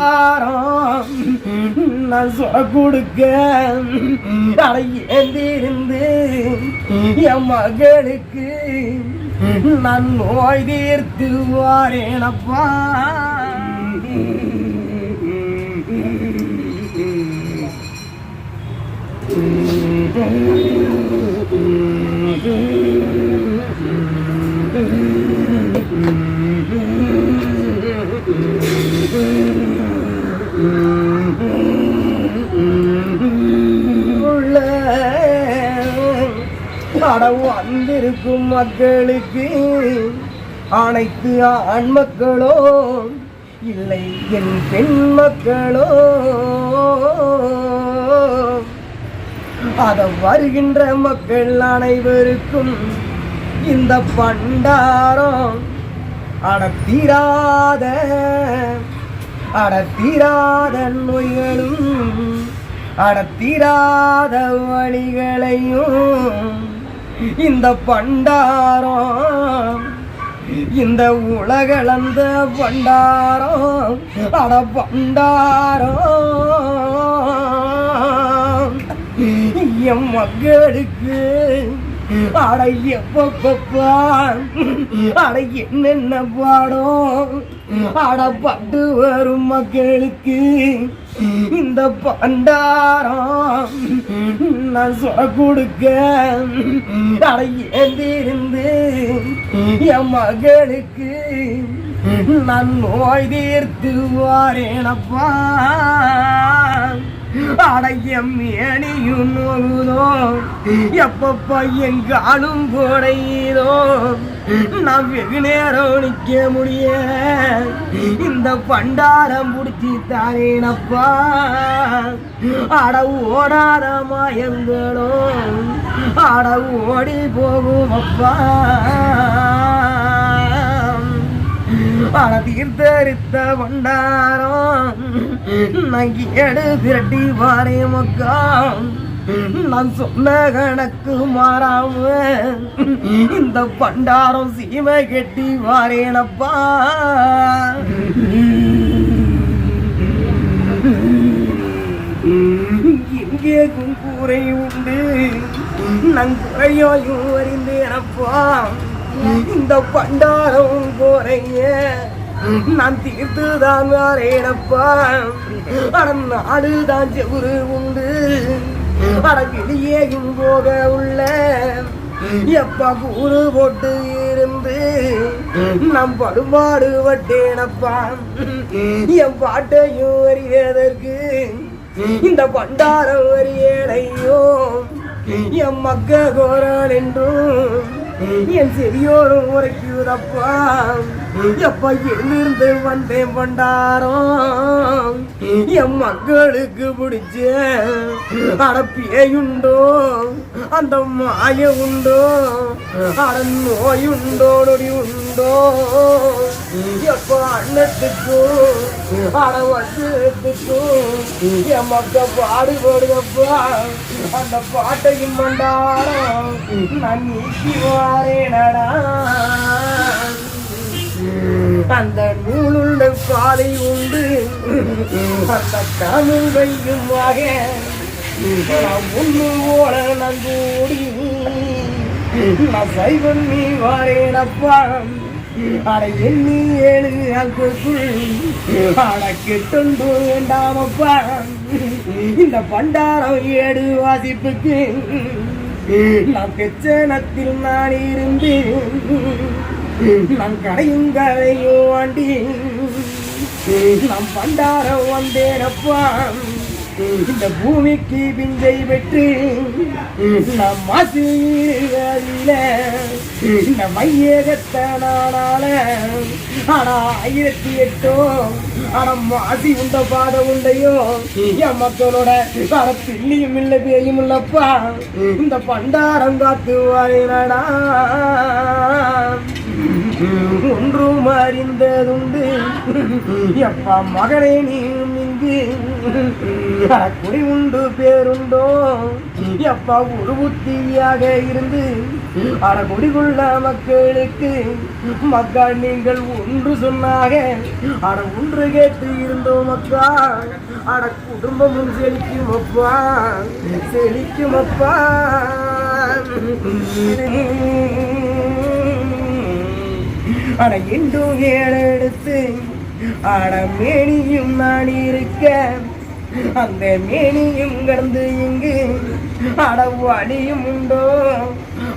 பண்டாரம் நான் சொல கொடுக்க அடையேந்திருந்து என் மகளுக்கு நான் நோய் தீர்த்து வாரேனப்பா Mm-hmm. அட வந்திருக்கும் மக்களுக்கு. அனைத்து ஆண் மக்களோ இல்லை என் பெண் மக்களோ. அத வருகின்ற மக்கள் அனைவருக்கும் இந்த பண்டாரம் அடத்தீராத அடத்தீராத நோய்களும் அடத்தீராத வழிகளையும் இந்த பண்டாரம் இந்த உலகளந்த பண்டாரம் அட பண்டாரம். என் மக்களுக்கு அட எப்பப்பா அட என்னென்ன பாடம் அடப்பட்டு வரும் மக்களுக்கு இந்த பண்டாரம் நான் சொல்ல கொடுக்க அடையேந்திருந்து என் மகளுக்கு நான் நோய் தீர்த்து வாரேனப்பா. அடையம் ஏனியும் நோகுதோ எப்பப்பா எங்காலும் போடையதோ. நான் வெகு நேரம் நிற்க முடிய இந்த பண்டாரம் பிடிச்சி தாரேனப்பா. அட ஓடாத மாயங்களோ. அட ஓடி போகும் அப்பா அட தீர்த்தரித்த பண்டாரம். நான் எடு திரட்டி வாரே மக்கா. நான் சொன்ன கணக்கு மாறாம இந்த பண்டாரம் சீமை கெட்டி வாரேனப்பா. இங்கே குங்கூரை உண்டு. நான் குறையோயும் அறிந்தேனப்பா. இந்த பண்டாரம் போறைய. நான் தீர்த்து தான் வரேனப்பா. அட நாடுதான் செவுரு உண்டு. அட போக உள்ள. எப்பா கூறு போட்டு இருந்து. நம் படுபாடு வட்டேனப்பா. என் பாட்டையும் அறிவதற்கு இந்த பண்டாரம் வரியடையோ என் மக்க கோரன் என்றும். என் செடியோடு உரைக்குதப்பா. எப்பா எழுந்து வந்தேன் பண்டாரம் என் மக்களுக்கு பிடிச்ச அடப்பியுண்டோ அந்த மாய உண்டோ? அட நோயுண்டோ நொடி உண்டோ? எப்ப அன்னத்துக்கும் அட வருஷத்துக்கும் என் மக்க பாடுபடுதப்பா அந்த பாட்டையும் பண்டாரம் நான் நீக்கி வாரேனடா அந்த நூலுள்ள பாதை உண்டு. அந்த தமிழ் வையும் நான் ஒன்று ஓட நான் நான் சைவன் நீ வாரேனப்பா. அட எண்ணி ஏழு அங்குக்குள். அட கெட்டுண்டு வேண்டாமப்பா. இந்த பண்டாரம் ஏடு வாசிப்புக்கு நான் பெச்சனத்தில் நான் இருந்து நான் கடையும் கதையும் வாண்டி நான் பண்டாரம் வந்தேனப்பா. இந்த பூமிக்கு பிஞ்சை பெற்று நம் மாசு அதில இந்த மையகத்தை நானால ஆனா ஆயிரத்தி எட்டோ ஆனா மாசி உண்ட பாத உண்டையோ என் மக்களோட அட பிள்ளையும் இல்லை பேயும் இல்லப்பா. இந்த பண்டாரம் காத்து வாயினடா ஒன்றும் அறிந்ததுண்டு. எப்பா மகனை நீயும் இங்கு. குடி உண்டு பேருண்டோ. எப்பா ஒரு புத்தியாக இருந்து. அட குடிகுள்ள மக்களுக்கு. மக்கள் நீங்கள் ஒன்று சொன்னாக. அட ஒன்று கேட்டு இருந்தோம் மக்கா. அட குடும்பமும் செழிக்கும் அப்பா. செழிக்கும் அப்பா. ஆனா இன்றும் ஏழெடுத்து அட மேனியும் நான் இருக்க. அந்த மேனியும் கடந்து இங்கு. அட வழியும் உண்டோ?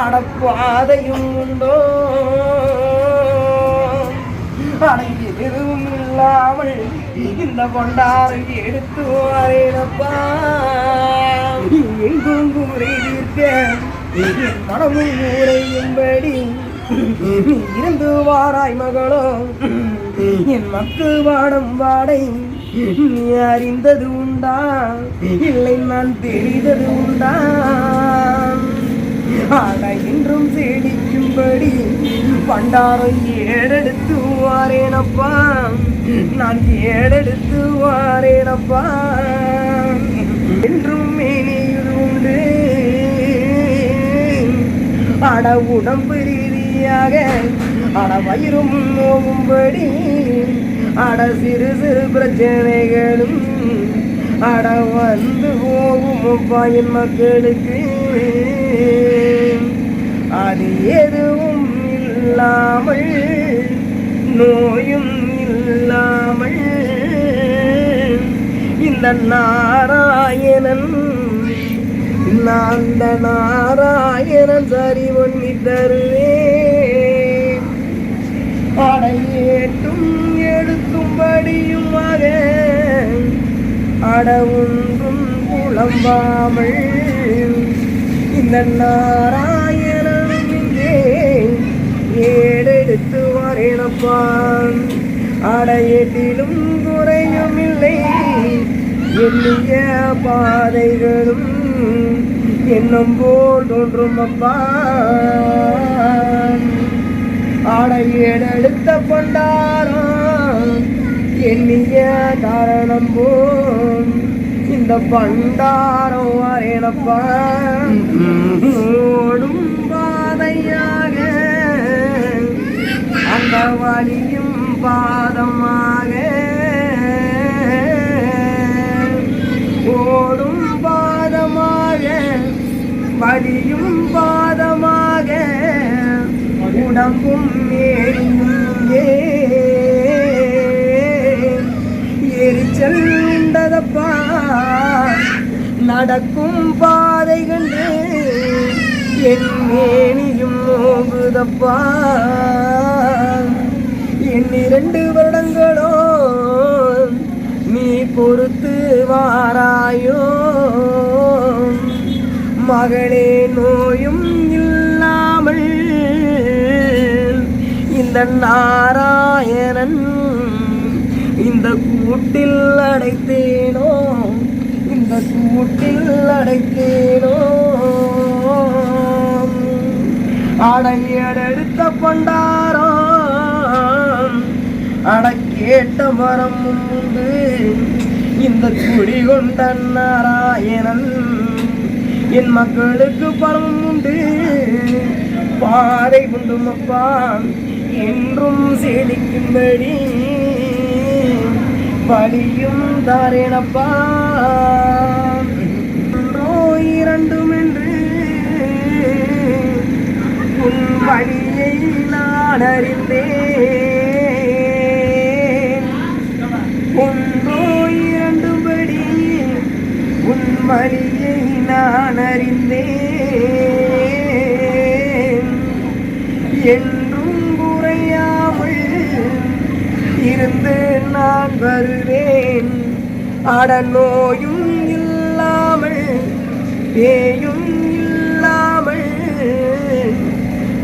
அட பாதையும் உண்டோ? அட எதுவும் இல்லாமல் இந்த கொண்டாறு எடுத்து வரேனப்பா. எங்கும் கூரை தீர்க்க மனமும் உரையும்படி இருந்து வாராய் மகளோ. என் மக்கள் வாடம் வாடை நீ அறிந்தது உண்டா? இல்லை நான் தெரிந்தது உண்டா? ஆட இன்றும் சேடிக்கும்படி பண்டாரம் ஏடெடுத்து வாரேனப்பா. நான் ஏடெடுத்து வாரேனப்பா. என்றும் மேனியில் உண்டு. அட உடம்பு வழியாக அட வயிறும் நோவும்படி. அட சிறு சிறு பிரச்சனைகளும். அட வந்து போகும் பயன் மக்களுக்கு. அது எதுவும் இல்லாமல் நோயும் இல்லாமல். இந்த நாராயணன் நான் நாராயணன் சரி பண்ணி தருவேன் அடையேட்டும் எழுத்தும்படியுமாக மகே அடவுன்றும் புலம்பாமல் இந்த நாராயணன் இங்கே. ஏடெடுத்து வரேனப்பான் அடையேட்டிலும் குறையும் இல்லை. எண்ணிய பாதைகளும் என்னும் போல் தோன்றும் அப்பா. ஆடையெடுத்த பண்டாரம். எண்ணிய காரணம் போல் இந்த பண்டாரம் வரேனப்பா ஓடும் பாதையாக அந்த வழியும் பாதமாக. ஓடும் பாதமாக வழியும் பாதமாக. உடம்பும் நடக்கும் பாதை என் மேனியும் நோங்குதப்பா என் இரண்டு வருடங்களோ நீ பொறுத்து வாராயோ. மகளே நோயும் இல்லாமல் இந்த நாராயணன் இந்த கூட்டில் அடைத்தேனோ. இந்த கூட்டில் அடைத்தேனோ? அடையடுத்த பண்டாரம் அடக்கேட்ட மரம் உண்டு. இந்த குடி கொண்ட நாராயணன் என் மக்களுக்கு பரம் உண்டு. பாறை குண்டுமப்பான் என்றும் செழிக்கும்படி வழியும் தாரேனப்பா. ஒன்றோ இரண்டும் என்று உன் வழியை நான் அறிந்தேன். ஒன்றோ இரண்டுபடி உன் வழியை நான் அறிந்தேன். என் இருந்து நான் வருவேன். அட நோயும் இல்லாமல் பேயும் இல்லாமல்.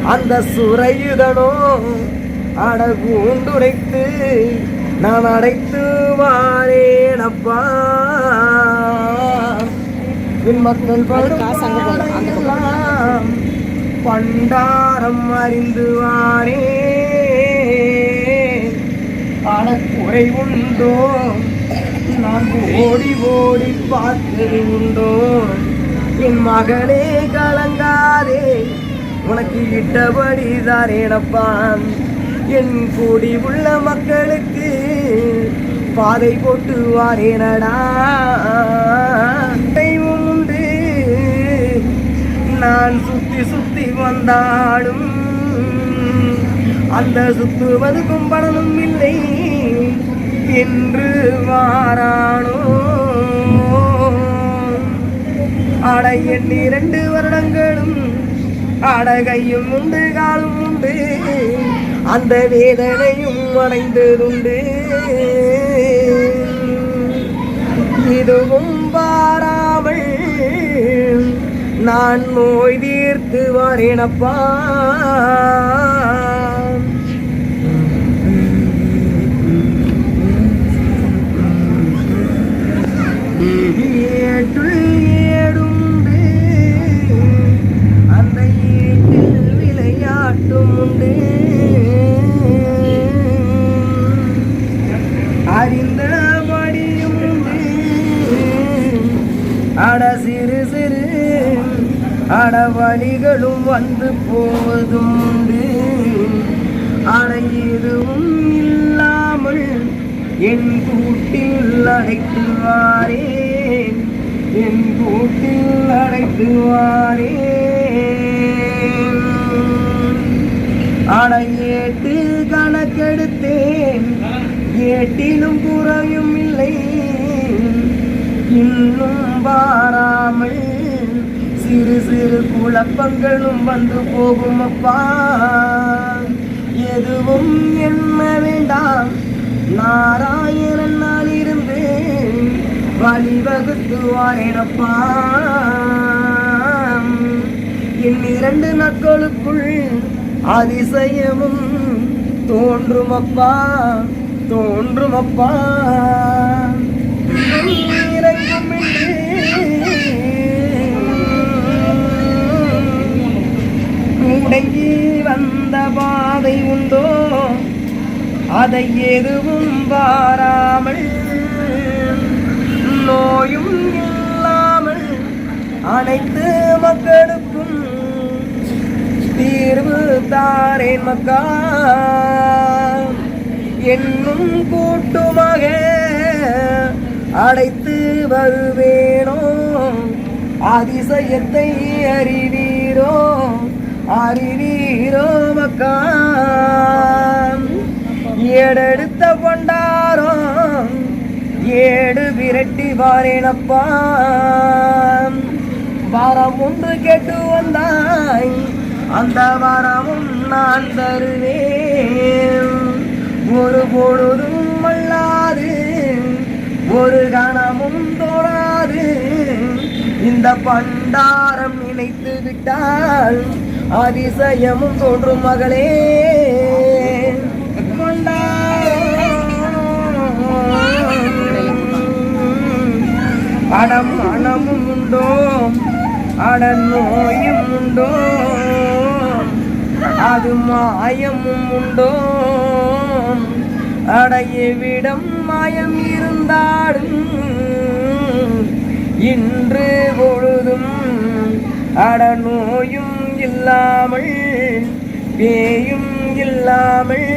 அந்த சுரையுதனோ அட கூண்டுடைத்து நான் அடைத்து வாரேனப்பா மக்கள் படும் பாடெல்லாம் பண்டாரம் அறிந்து வாரே அடக்குறை உண்டோ நான் ஓடி ஓடி பார்த்தது உண்டோ என் மகளே கலங்காதே உனக்கு இட்டபடி தாரேனப்பான் என் கூடி உள்ள மக்களுக்கு பாதை போட்டு வாரேனடா தெய்வம் உண்டு. நான் சுத்தி சுத்தி வந்தாலும் அந்த சுத்துவது கும்படனும் இல்லை. என்று வாரானோ? அட எண்ணி இரண்டு வருடங்களும் அடகையும் உண்டு காலும் உண்டு. அந்த வேதனையும் அடைந்ததுண்டு இதுவும் பாராமல் நான் நோய் தீர்த்து வரேனப்பா. ஏட்டுள் ஏடுண்டு. அந்த ஏட்டில் விளையாட்டும் உண்டு அறிந்தபடியும் உண்டு அட சிறு சிறு அட வழிகளும் வந்து போவதும் உண்டு அட இல்லாமல் என் கூட்டில் அடைத்து என் கூட்டில் அடைத்து வாரே அட கணக்கெடுத்தேன். ஏட்டிலும் குறையும் இல்லை. இன்னும் வாராமல் சிறு சிறு குழப்பங்களும் வந்து போகும் அப்பா. எதுவும் என்ன வேண்டாம். நாராயணனால் இருந்து வழிவகுத்துவாரேனப்பா என் இரண்டு நாட்களுக்குள் அதிசயமும் தோன்றுமப்பா தோன்றுமப்பா. இறங்கும் முடங்கி வந்த பாதை உண்டோ? அதை எதுவும் பாராமல் நோயும் இல்லாமல் அனைத்து மக்களுக்கும் தீர்வு தாரேன் மக்கா. என்னும் கூட்டுமாக அடைத்து வருவேனோ? அதிசயத்தை அறிவீரோ? அறிவீரோ மக்கா. ஏடெடுத்த கொண்டா ஏடு விரட்டி வாரேனப்பா. வாரம் ஒன்று கேட்டு வந்தாய். அந்த வாரமும் நான் தருவேன். ஒரு பொழுதும் அல்லாது ஒரு கணமும் தோழாது இந்த பண்டாரம் நினைத்து விட்டால் அதிசயமும் தோன்றும் மகளே. அடம் அணமும் உண்டோ? அட நோயும் உண்டோ? அது மாயமும் உண்டோ? அடையவிடம் மாயம் இருந்தாலும் இன்று பொழுதும் அட நோயும் இல்லாமல் பேயும் இல்லாமல்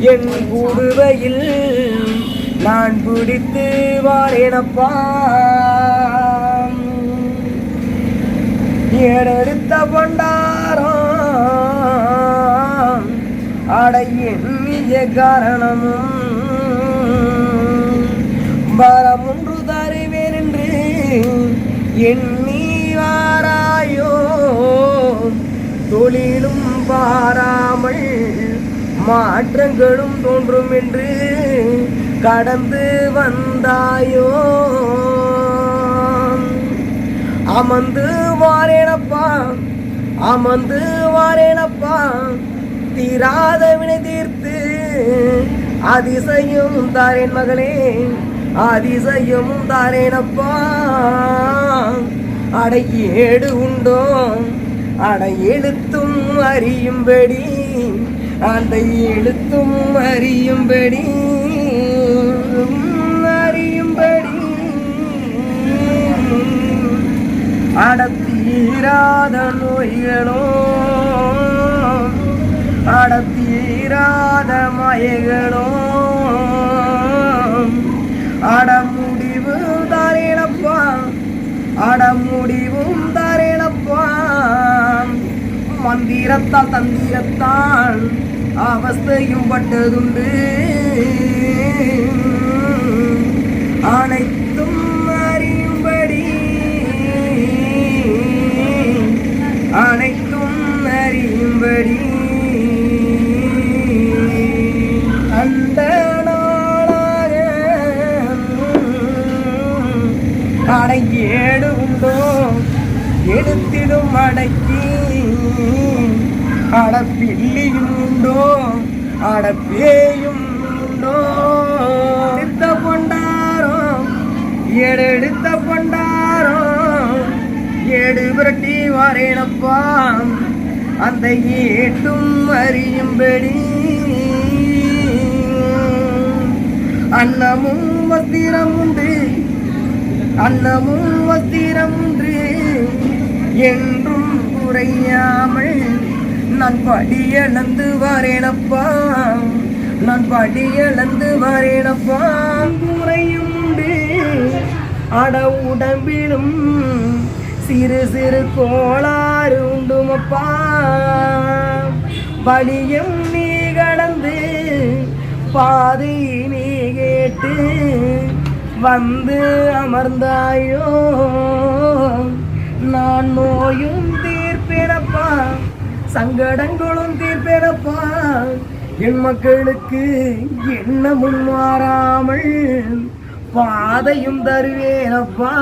என் குடுவையில் நான் பிடித்து வாரேனப்பா. ஏடெடுத்த கொண்டாரம் அட எண்ணிய காரணமும் வரமுன்று தருவேன் என்று எண்ணி வாராயோ. தொழிலும் பாராமல் மாற்றங்களும் தோன்றும் என்று கடந்து வந்தாயோ? அமர்ந்து வாரேனப்பா அமர்ந்து வாரேனப்பா தீராத வினை தீர்த்து அதிசயம் தாரேன் மகளே அதிசயம் தாரேனப்பா. அடை ஏடு உண்டோ? அடை எழுத்தும் அறியும்படி அந்த எழுத்தும் அறியும்படி. அடத்தீராத நோய்களும் அடத்தீராத மயங்களும் அட தரேனப்பா அடமுடிவும் தரேனப்பா. மந்திரத்தால் தந்திரத்தால் அவஸ்தையும் பட்டதுண்டு. பேயும் உண்டோ? எடுத்த பொண்டாரோ எடுத்த பொண்டாரம் ஏடு புரட்டி வரேனப்பா. அந்த ஏட்டும் அறியும்படி. அன்னமும் வஸ்திரம் உண்டு அன்னமும் வஸ்திரம் உண்டு. என்றும் குறையாமல் நான் பாடி இழந்து வாரேனப்பா. நான் பாடி இழந்து வாரேனப்பா. முறையும் உண்டு. அட உடம்பிலும் சிறு சிறு கோளாறு உண்டுமப்பா. வழியும் நீ கடந்து பாதை நீ கேட்டு வந்து அமர்ந்தாயோ. நான் நோயும் தீர்ப்பிடப்பா சங்கடங்களும் தீர்ப்பேனப்பா என் மக்களுக்கு என்ன முன்மாறாமல் பாதையும் தருவேனப்பா.